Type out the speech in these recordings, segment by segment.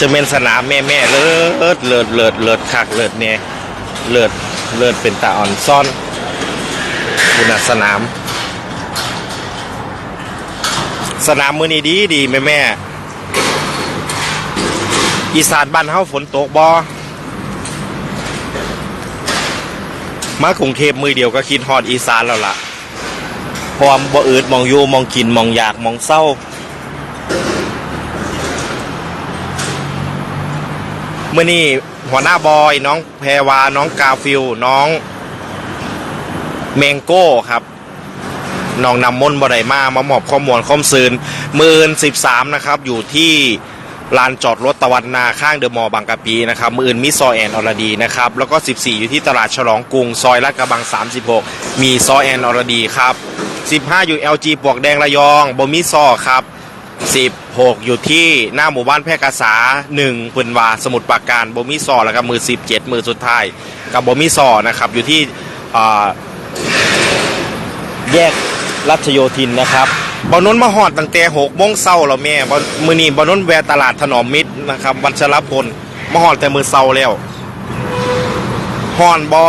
จะเป็นสนามแม่แม่เลิศเลิศเลิศเลิศคักเลิศเนี่ยเลิศเลิศเป็นตาอ่อนซ่อนคุณสนาม สนามมือนี้ดีดีแม่แม่อีสานบ้านเฮาฝนตกบอมากรุงเทพมือเดียวก็คิดฮอดอีสานแล้วล่ะพร้อมบ่อืดมองอยู่มองกินมองอยากมองเศร้า เมื่อนี้หัวหน้าบอย น้องแพรวา น้องกาฟิลน้องเมงโก้ครับน้องนำมนบไดมามาหมอบข้อมูลข้อมซืนมือนสิบสามนะครับ อยู่ที่ลานจอดรถตะวันนาข้างเดอะมอลล์บางกะปีนะครับมื่นมิซอยแอนอรดีนะครับ แล้วก็ 14 อยู่ที่ตลาดฉลองกรุง ซอยลาดกระบัง 36 มีซอยแอนอรดีครับ 15 อยู่ LG ปวกแดงระยองบมิซอครับ 16 อยู่ที่หน้าหมู่บ้านแพร่กษา1พุนวาสมุทรปราการบมิซอแล้วก็มือ 17 มือสุดท้ายกับบมิซอนะครับอยู่ที่แยกรัชโยธินนะครับบอนนท์มาหอดตั้งแต่หกโมงเช้าแล้วแม่บมือนี้บอนนท์แวะตลาดถนอมมิตรนะครับวัชรพลมาหอดแต่มือเช้าแล้วฮ้อนบอ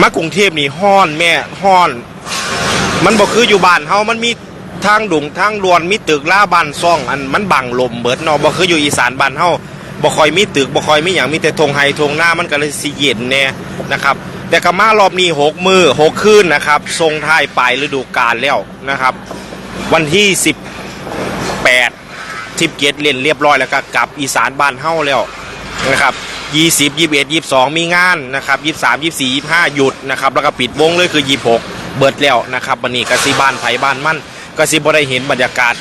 มากรุงเทพนี่ฮ้อนแม่ฮ้อน มันบอกคืออยู่บ้านเฮามันมี ทางดุงทางลวนมีตึกล่าบ้านซ่อง อันมันบังลมเบิดเนาะบ่คืออยู่อีสานบ้านเฮาบ่คอยมีตึกบ่คอยมีหยังมีแต่ทงไฮทงหน้ามันก็เลยสิเย็นแน่นะครับ แต่ก็มารอบนี้หกมือหกคืนนะครับทรงท้ายปลายฤดูกาลแล้วนะครับ วันที่18ทิปเกตเล่นเรียบร้อยแล้วก็กลับอีสานบ้านเฮาแล้วนะครับ20 21 22มีงานนะครับ23 24 25หยุดนะครับแล้วก็ปิดวงเลยคือ26เบิดแล้วนะครับวันนี้กสิบ้านไผ่บ้านมั่น ก็สิบ่ได้เห็นบรรยากาศ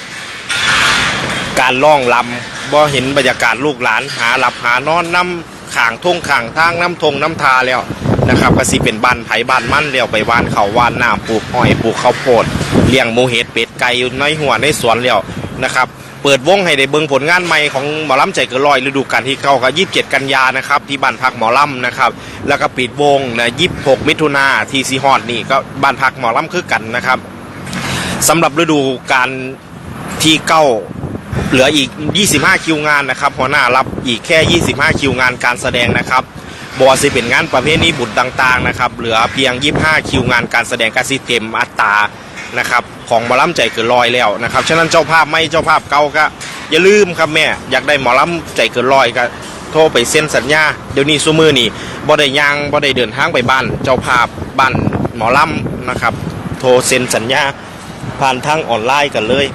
การล่องลำบ่เห็นบรรยากาศลูกหลาน หาหลับหานอนน้ำข่างทุ่งข่างทางน้ำทงน้ำทาแล้วนะครับก็สิเป็นบ้านไผ่บ้านมั่นแล้วไปว่านเขาว่านน้ำปลูกอ้อยปลูกข้าวโพดเลี้ยงหมูเห็ดเป็ดไก่อยู่ในหัวในสวนแล้วนะครับเปิดวงให้ได้เบิ่งผลงานใหม่ของหมอลำใจเกินร้อยฤดูกาลที่เก้ากับ 27 กันยานะครับที่บ้านพักหมอลำนะครับ แล้วก็ปิดวงนะ 26 มิถุนาทีซีฮอดนี่ก็บ้านพักหมอลำคือกันนะครับ สำหรับฤดูกาลที่เก้าเหลืออีก 25 คิวงานนะครับหัวหน้ารับอีกแค่ 25 คิวงานการแสดงนะครับบอสิเป็นงานประเภทนี้บุตรต่าง ๆ นะครับ เหลือเพียง 25 คิวงานการแสดงกสิเต็มอัตรานะครับของหมอลำใจเกินลอยแล้วนะครับฉะนั้นเจ้าภาพไม่เจ้าภาพเก่าก็อย่าลืมครับแม่อยากได้หมอลำใจเกินลอยก็โทรไปเซ็นสัญญาเดี๋ยวนี้ซูมือนี่บ่ได้ยางบ่ได้เดินทางไปบ้าน เจ้าภาพบ้านหมอลำนะครับ โทรเซ็นสัญญา ผ่านทางออนไลน์กันเลย